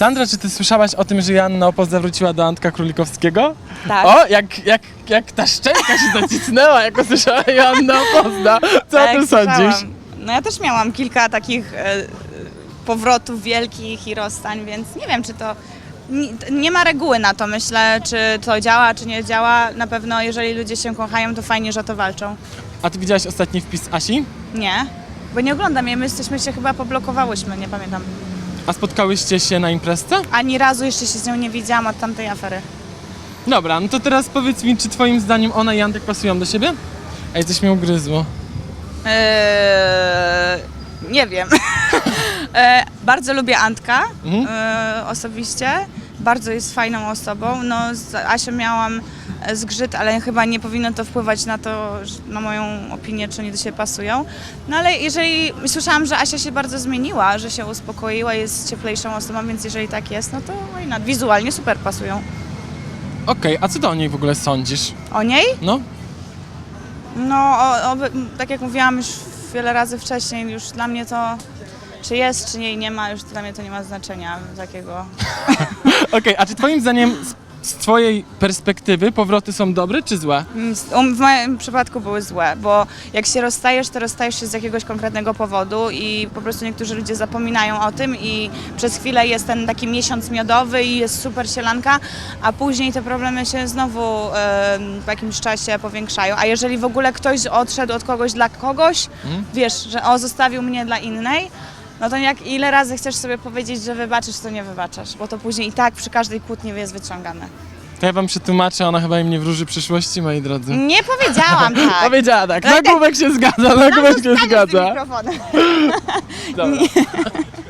Sandra, czy ty słyszałaś o tym, że Joanna Opolda wróciła do Antka Królikowskiego? Tak. O, jak, jak, jak ta szczęka się zacisnęła, jak usłyszała Joanna Opolda. Co o Tak, tym sądzisz? słyszałam. No ja też miałam kilka takich e, powrotów wielkich i rozstań, więc nie wiem, czy to... Nie, nie ma reguły na to, myślę, czy to działa, czy nie działa. Na pewno, jeżeli ludzie się kochają, to fajnie, że o to walczą. A ty widziałaś ostatni wpis Asi? Nie, bo nie oglądam jej, my jesteśmy się chyba poblokowałyśmy, nie pamiętam. A spotkałyście się na imprezce? Ani razu jeszcze się z nią nie widziałam od tamtej afery. Dobra, no to teraz powiedz mi, czy twoim zdaniem ona i Antek pasują do siebie? Ej, coś mnie ugryzło. Eee, nie wiem. Eee, bardzo lubię Antka Mhm. eee, osobiście. Bardzo jest fajną osobą. No, z Asią miałam zgrzyt, ale chyba nie powinno to wpływać na to, na moją opinię, czy oni do siebie pasują. No ale jeżeli słyszałam, że Asia się bardzo zmieniła, że się uspokoiła, jest cieplejszą osobą, więc jeżeli tak jest, no to not? wizualnie super pasują. Okej, a co ty o niej w ogóle sądzisz? O niej? No? No, o, o, tak jak mówiłam już wiele razy wcześniej, już dla mnie to, czy jest, czy jej nie ma, już dla mnie to nie ma znaczenia takiego. Okej, a czy twoim zdaniem z, twojej perspektywy powroty są dobre czy złe? Mm, Um, w moim przypadku były złe, bo jak się rozstajesz, to rozstajesz się z jakiegoś konkretnego powodu i po prostu niektórzy ludzie zapominają o tym i przez chwilę jest ten taki miesiąc miodowy i jest super sielanka, a później te problemy się znowu em, po jakimś czasie powiększają. A jeżeli w ogóle ktoś odszedł od kogoś dla kogoś, Mhm. wiesz, że o, zostawił mnie dla innej, no to jak ile razy chcesz sobie powiedzieć, że wybaczysz, to nie wybaczasz, bo to później i tak przy każdej kłótni jest wyciągane. To ja wam przetłumaczę, ona chyba im nie wróży przyszłości, moi drodzy. Nie powiedziałam tak. Powiedziała tak, No i tak- nagłówek się zgadza, nagłówek się zgadza. mikrofonem. Dobra.